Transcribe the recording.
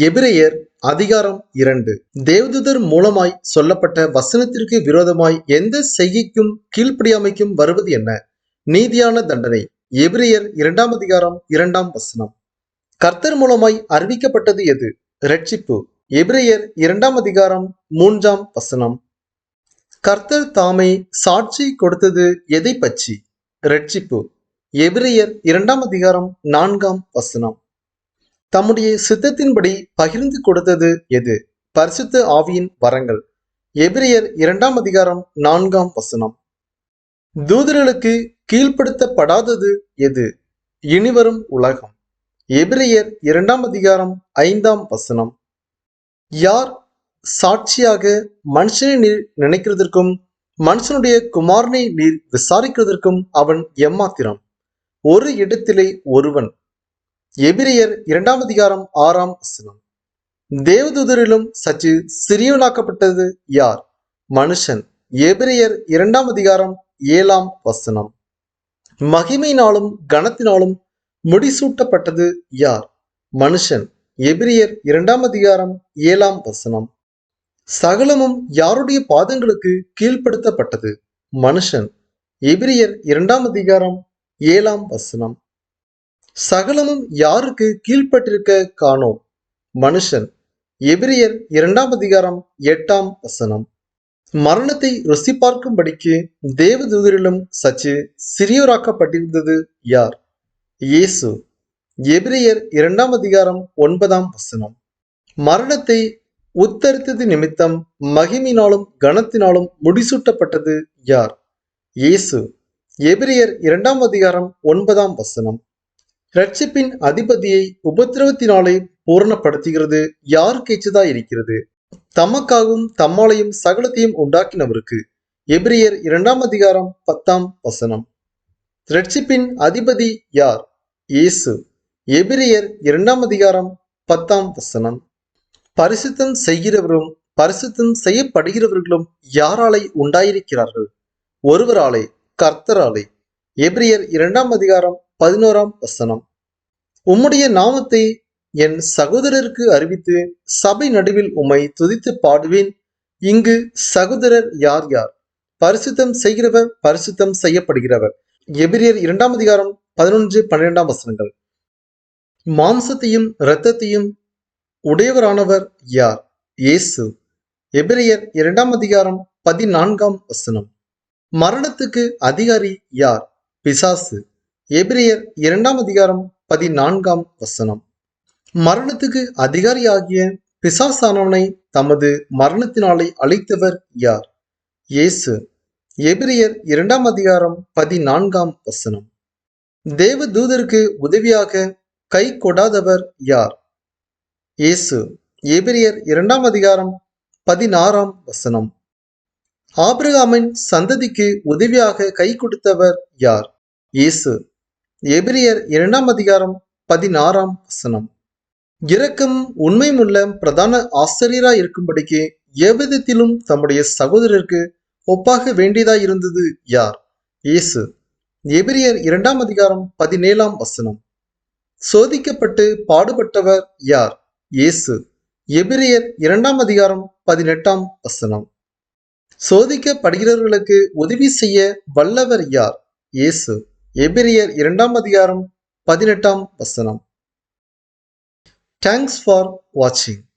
எபிரேயர் அதிகாரம் இரண்டு. தேவதூதர் மூலமாய் சொல்லப்பட்ட வசனத்திற்கு விரோதமாய் எந்த செய்கைக்கும் கீழ்ப்படியாமைக்கும் வருவது என்ன? நீதியான தண்டனை. எபிரேயர் இரண்டாம் அதிகாரம் இரண்டாம் வசனம். கர்த்தர் மூலமாய் அறிவிக்கப்பட்டது எது? ரட்சிப்பு எபிரேயர் இரண்டாம் அதிகாரம் மூன்றாம் வசனம். கர்த்தர் தாமை சாட்சி கொடுத்தது எதை பற்றி? ரட்சிப்பு எபிரேயர் இரண்டாம் அதிகாரம் நான்காம் வசனம். தம்முடைய சித்தத்தின்படி பகிர்ந்து கொடுத்தது எது? பரிசுத்த ஆவியின் வரங்கள். எபிரியர் இரண்டாம் அதிகாரம் நான்காம் வசனம். தூதர்களுக்கு கீழ்ப்படுத்தப்படாதது எது? இனிவரும் உலகம். எபிரியர் இரண்டாம் அதிகாரம் ஐந்தாம் வசனம். யார் சாட்சியாக மனுஷனை நீர் நினைக்கிறதற்கும் மனுஷனுடைய குமாரனை நீர் விசாரிக்கிறதற்கும் அவன் எம்மாத்திரம் ஒரு இடத்திலே ஒருவன் எபிரியர் இரண்டாம் அதிகாரம் ஆறாம் வசனம். தேவதூதரிலும் சற்று சிறியவனாக்கப்பட்டது யார்? மனுஷன். எபிரியர் இரண்டாம் அதிகாரம் ஏழாம் வசனம். மகிமையினாலும் கனத்தினாலும் முடிசூட்டப்பட்டது யார்? மனுஷன். எபிரியர் இரண்டாம் அதிகாரம் ஏழாம் வசனம். சகலமும் யாருடைய பாதங்களுக்கு கீழ்ப்படுத்தப்பட்டது? மனுஷன். எபிரியர் இரண்டாம் அதிகாரம் ஏழாம் வசனம். சகலமும் யாருக்கு கீழ்ப்பட்டிருக்க காணோம்? மனுஷன். எபிரியர் இரண்டாம் அதிகாரம் எட்டாம் வசனம். மரணத்தை ருசி பார்க்கும்படிக்கு தேவதூதரிலும் சச்சு சிறியோராக்கப்பட்டிருந்தது யார்? இயேசு. எபிரியர் இரண்டாம் அதிகாரம் ஒன்பதாம் வசனம். மரணத்தை உத்தரித்தது நிமித்தம் மகிமினாலும் கனத்தினாலும் முடிசூட்டப்பட்டது யார்? இயேசு. எபிரியர் இரண்டாம் அதிகாரம் ஒன்பதாம் வசனம். ரட்சிப்பின் அதிபதியை உபத்திரவத்தினாலே பூரணப்படுத்துகிறது யாருக்கு எச்சதா இருக்கிறது தமக்காகவும் தம்மாலையும் சகலத்தையும் உண்டாக்கினவருக்கு. எபிரியர் இரண்டாம் அதிகாரம் பத்தாம் வசனம். ரட்சிப்பின் அதிபதி யார்? இயேசு. எபிரியர் இரண்டாம் அதிகாரம் பத்தாம் வசனம். பரிசுத்தம் செய்கிறவரும் பரிசுத்தம் செய்யப்படுகிறவர்களும் யாராலே உண்டாயிருக்கிறார்கள்? ஒருவராலே கர்த்தராலே. எபிரியர் இரண்டாம் அதிகாரம் பதினோராம் வசனம். உம்முடைய நாமத்தை என் சகோதரருக்கு அறிவித்து சபை நடுவில் உம்மை துதித்து பாடுவேன். இங்கு சகோதரர் யார் யார்? பரிசுத்தம் செய்கிறவர் பரிசுத்தம் செய்யப்படுகிறவர். எபிரியர் இரண்டாம் அதிகாரம் பதினொன்று பன்னிரெண்டாம் வசனங்கள். மாம்சத்தையும் இரத்தத்தையும் உடையவரானவர் யார்? இயேசு. எபிரியர் இரண்டாம் அதிகாரம் பதினான்காம் வசனம். மரணத்துக்கு அதிகாரி யார்? பிசாசு. எபிரியர் இரண்டாம் அதிகாரம் பதினான்காம் வசனம். மரணத்துக்கு அதிகாரியாகிய பிசாசானவனை தமது மரணத்தினாலே அழைத்தவர் யார்? இயேசு. எபிரியர் இரண்டாம் அதிகாரம் பதினான்காம் வசனம். தேவ தூதருக்கு உதவியாக கை கொடாதவர் யார்? இயேசு. எபிரியர் இரண்டாம் அதிகாரம் பதினாறாம் வசனம். ஆபிரகாமின் சந்ததிக்கு உதவியாக கை கொடுத்தவர் யார்? இயேசு. எபிரியர் இரண்டாம் அதிகாரம் பதினாறாம் வசனம். இரக்கம் உண்மையுள்ள பிரதான ஆசிரியராய் இருக்கும்படிக்கு எவ்விதத்திலும் தம்முடைய சகோதரருக்கு ஒப்பாக வேண்டியதாய் இருந்தது யார்? இயேசு. எபிரியர் இரண்டாம் அதிகாரம் பதினேழாம் வசனம். சோதிக்கப்பட்டு பாடுபட்டவர் யார்? இயேசு. எபிரியர் இரண்டாம் அதிகாரம் பதினெட்டாம் வசனம். சோதிக்கப்படுகிறவர்களுக்கு உதவி செய்ய வல்லவர் யார்? இயேசு. எபிரியர் இரண்டாம் அதிகாரம் பதினெட்டாம் வசனம். தேங்க்ஸ் ஃபார் வாட்சிங்